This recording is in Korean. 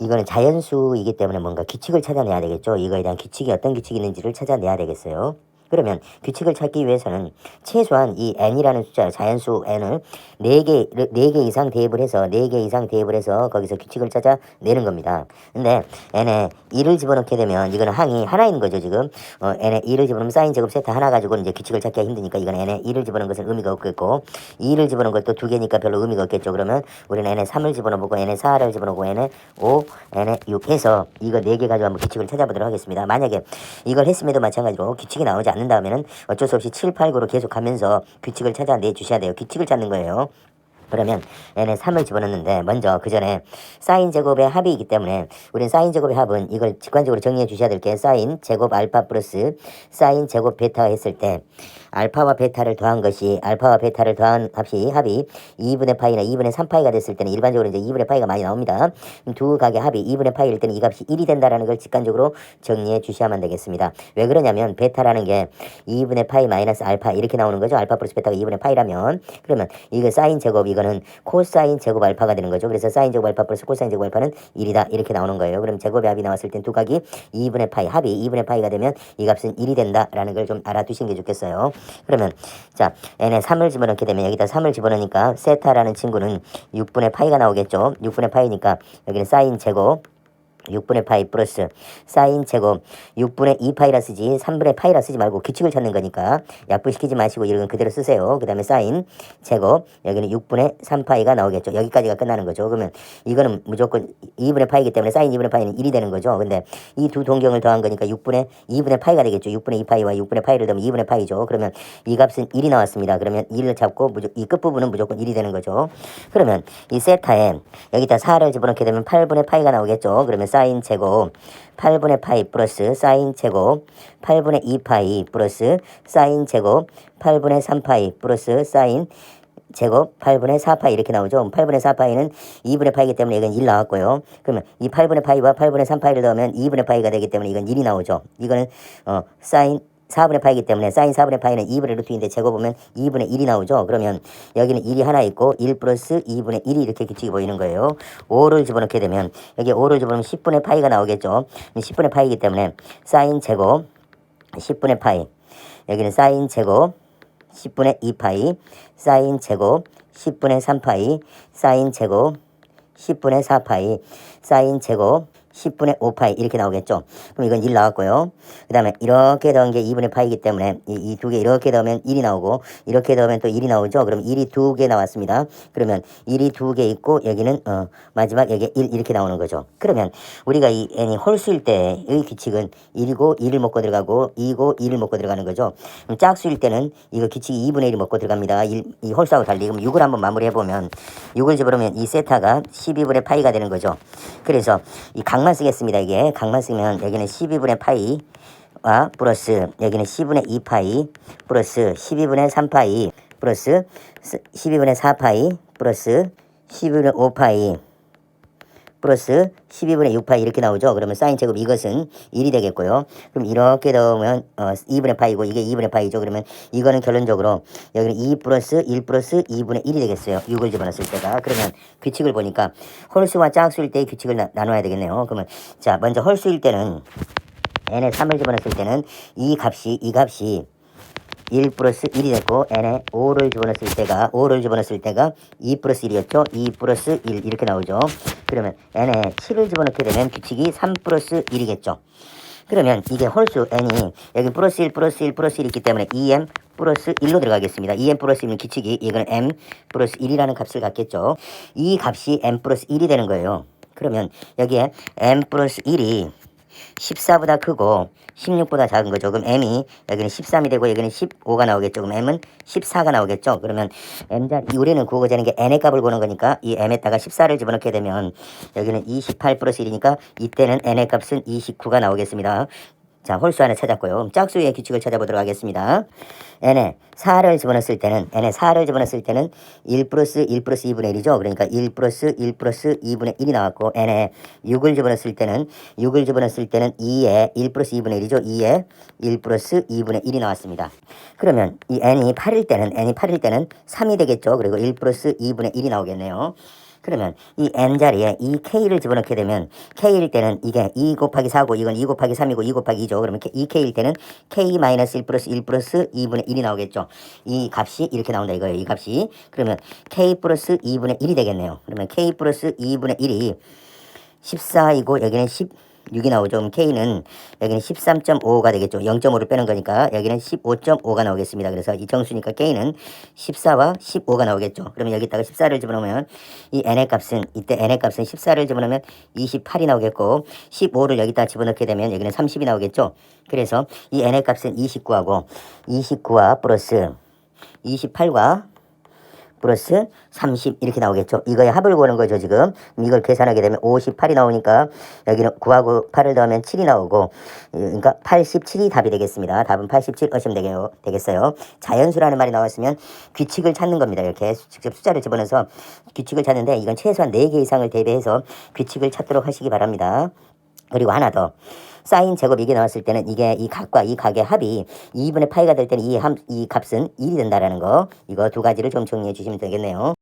이거는 자연수이기 때문에 뭔가 규칙을 찾아내야 되겠죠. 이거에 대한 규칙이 어떤 규칙이 있는지를 찾아내야 되겠어요. 그러면 규칙을 찾기 위해서는 최소한 이 n이라는 숫자, 자연수 n을 4개, 4개 이상 대입을 해서 4개 이상 대입을 해서 거기서 규칙을 찾아 내는 겁니다. 근데 n에 2를 집어넣게 되면 이거는 항이 하나인 거죠, 지금. 어, n에 2를 집어넣으면 사인 제곱 세트 하나 가지고 이제 규칙을 찾기가 힘드니까 이건 n에 2를 집어넣은 것은 의미가 없겠고 2를 집어넣은 것도 두 개니까 별로 의미가 없겠죠. 그러면 우리는 n에 3을 집어넣어보고 n에 4를 집어넣고 n에 5, n에 6 해서 이거 4개 가지고 한번 규칙을 찾아보도록 하겠습니다. 만약에 이걸 했음에도 마찬가지로 규칙이 나오지 않 는다면은 어쩔 수 없이 7, 8, 9로 계속 가면서 규칙을 찾아내 주셔야 돼요. 규칙을 찾는 거예요. 그러면 n에 3을 집어넣는데 먼저 그 전에 사인 제곱의 합이기 때문에 우리는 사인 제곱의 합은 이걸 직관적으로 정리해 주셔야 될 게 사인 제곱 알파 플러스 사인 제곱 베타 했을 때 알파와 베타를 더한 것이 알파와 베타를 더한 합이 합이 2분의 파이나 2분의 3파이가 됐을 때는 일반적으로 이제 2분의 파이가 많이 나옵니다. 두 각의 합이 2분의 파이일 때는 이 값이 1이 된다라는 걸 직관적으로 정리해 주셔야만 되겠습니다. 왜 그러냐면 베타라는 게 2분의 파이 마이너스 알파 이렇게 나오는 거죠. 알파 플러스 베타가 2분의 파이라면 그러면 이거 사인 제곱 이 거는 코사인 제곱 알파가 되는 거죠. 그래서 사인 제곱 알파 플러스 코사인 제곱 알파는 1이다 이렇게 나오는 거예요. 그럼 제곱의 합이 나왔을 땐 두 각이 2분의 파이 합이 2분의 파이가 되면 이 값은 1이 된다라는 걸 좀 알아두시는 게 좋겠어요. 그러면 자 n에 3을 집어넣게 되면 여기다 3을 집어넣으니까 세타라는 친구는 6분의 파이가 나오겠죠. 6분의 파이니까 여기는 사인 제곱 6분의 파이 플러스 사인 제곱 6분의 2파이라 쓰지 3분의 파이라 쓰지 말고 규칙을 찾는 거니까 약분시키지 마시고 이런 건 그대로 쓰세요. 그 다음에 사인 제곱 여기는 6분의 3파이가 나오겠죠. 여기까지가 끝나는 거죠. 그러면 이거는 무조건 2분의 파이기 때문에 사인 2분의 파이는 1이 되는 거죠. 근데 이 두 동경을 더한 거니까 6분의 2분의 파이가 되겠죠. 6분의 2파이와 6분의 파이를 더하면 2분의 파이죠. 그러면 이 값은 1이 나왔습니다. 그러면 1을 잡고 이 끝부분은 무조건 1이 되는 거죠. 그러면 이 세타에 여기다 4를 집어넣게 되면 8분의 파이가 나오겠죠. 그러면 사인 제곱 8분의 파이 플러스 사인 제곱 8분의 2파이 플러스 사인 제곱 8분의 3파이 플러스 사인 제곱 8분의 4파이 이렇게 나오죠. 8분의 4파이는 2분의 파이기 때문에 이건 1 나왔고요. 그러면 이 8분의 파이와 8분의 3파이를 넣으면 2분의 파이가 되기 때문에 이건 1이 나오죠. 이거는 어 사인 4분의 파이기 때문에 사인 4분의 파이는 2분의 루트인데 제곱보면 2분의 1이 나오죠. 그러면 여기는 1이 하나 있고 1 플러스 2분의 1이 이렇게 규칙이 보이는 거예요. 5를 집어넣게 되면 여기 5를 집어넣으면 10분의 파이가 나오겠죠. 10분의 파이기 때문에 사인 제곱 10분의 파이 여기는 사인 제곱 10분의 2파이 사인 제곱 10분의 3파이 사인 제곱 10분의 4파이 사인 제곱 10분의 5파이 이렇게 나오겠죠. 그럼 이건 1 나왔고요. 그 다음에 이렇게 더한 게 2분의 파이기 때문에 이 두 개 이렇게 더하면 1이 나오고 이렇게 더하면 또 1이 나오죠. 그럼 1이 두 개 나왔습니다. 그러면 1이 두 개 있고 여기는 어 마지막 여기 1 이렇게 나오는 거죠. 그러면 우리가 이 n이 홀수일 때의 규칙은 1이고 2를 먹고 들어가고 2고 2를 먹고 들어가는 거죠. 그럼 짝수일 때는 이거 규칙이 2분의 1을 먹고 들어갑니다. 1, 이 홀수하고 달리 그럼 6을 한번 마무리해 보면 6을 집어넣으면 이 세타가 12분의 파이가 되는 거죠. 그래서 이 각만 쓰겠습니다. 이게 각만 쓰면 여기는 12분의 파이 와 플러스 여기는 10분의 2파이 플러스 12분의 3파이 플러스 12분의 4파이 플러스 12분의 5파이 플러스 12분의 6파이 이렇게 나오죠. 그러면 사인 제곱 이것은 1이 되겠고요. 그럼 이렇게 넣으면 어, 2분의 파이고 이게 2분의 파이죠. 그러면 이거는 결론적으로 여기는 2 플러스 1 플러스 2분의 1이 되겠어요. 6을 집어넣었을 때가. 그러면 규칙을 보니까 홀수와 짝수일 때의 규칙을 나, 나눠야 되겠네요. 그러면 자 먼저 홀수일 때는 n에 3을 집어넣었을 때는 이 값이 이 값이 1 플러스 1이 됐고 n에 5를 집어넣었을 때가 5를 집어넣었을 때가 2 플러스 1이었죠. 2 플러스 1 이렇게 나오죠. 그러면 n에 7을 집어넣게 되면 규칙이 3 플러스 1이겠죠. 그러면 이게 홀수 n이 여기 플러스 1 플러스 1 플러스 1이 있기 때문에 2m 플러스 1로 들어가겠습니다. 2m 플러스 1은 규칙이 이거는 m 플러스 1이라는 값을 갖겠죠. 이 값이 m 플러스 1이 되는 거예요. 그러면 여기에 m 플러스 1이 14보다 크고 16보다 작은 거죠. 그럼 m이 여기는 13이 되고 여기는 15가 나오겠죠. 그럼 m은 14가 나오겠죠. 그러면 m자 우리는 구호자는 게 n의 값을 보는 거니까 이 m에다가 14를 집어넣게 되면 여기는 28 플러스 1이니까 이때는 n의 값은 29가 나오겠습니다. 자, 홀수 하나 찾았고요. 짝수의 규칙을 찾아보도록 하겠습니다. n에 4를 집어넣었을 때는 n에 4를 집어넣었을 때는 1 플러스 1 플러스 2분의 1이죠. 그러니까 1 플러스 1 플러스 2분의 1이 나왔고 n에 6을 집어넣었을 때는 6을 집어넣었을 때는 2에 1 플러스 2분의 1이죠. 2에 1 플러스 2분의 1이 나왔습니다. 그러면 이 n이 8일 때는 n이 8일 때는 3이 되겠죠. 그리고 1 플러스 2분의 1이 나오겠네요. 그러면 이 n 자리에 이 k를 집어넣게 되면 k일 때는 이게 2 곱하기 4고 이건 2 곱하기 3이고 2 곱하기 2죠. 그러면 2k일 때는 k 마이너스 1 플러스 1 플러스 2분의 1이 나오겠죠. 이 값이 이렇게 나온다 이거예요. 이 값이. 그러면 k 플러스 2분의 1이 되겠네요. 그러면 k 플러스 2분의 1이 14이고 여기는 16이 나오죠. 그럼 K는 여기는 13.5가 되겠죠. 0.5를 빼는 거니까 여기는 15.5가 나오겠습니다. 그래서 이 정수니까 K는 14와 15가 나오겠죠. 그러면 여기다가 14를 집어넣으면 이 n의 값은 이때 n의 값은 14를 집어넣으면 28이 나오겠고 15를 여기다 집어넣게 되면 여기는 30이 나오겠죠. 그래서 이 n의 값은 29하고 29와 플러스 28과 플러스 30 이렇게 나오겠죠. 이거의 합을 구하는 거죠 지금. 이걸 계산하게 되면 58이 나오니까 여기는 9하고 8을 더하면 7이 나오고 그러니까 87이 답이 되겠습니다. 답은 87 하시면 되게요, 되겠어요. 자연수라는 말이 나왔으면 규칙을 찾는 겁니다. 이렇게 직접 숫자를 집어넣어서 규칙을 찾는데 이건 최소한 4개 이상을 대비해서 규칙을 찾도록 하시기 바랍니다. 그리고 하나 더. 사인 제곱 이게 나왔을 때는 이게 이 각과 이 각의 합이 2분의 파이가 될 때는 이, 함, 이 값은 1이 된다라는 거. 이거 두 가지를 좀 정리해 주시면 되겠네요.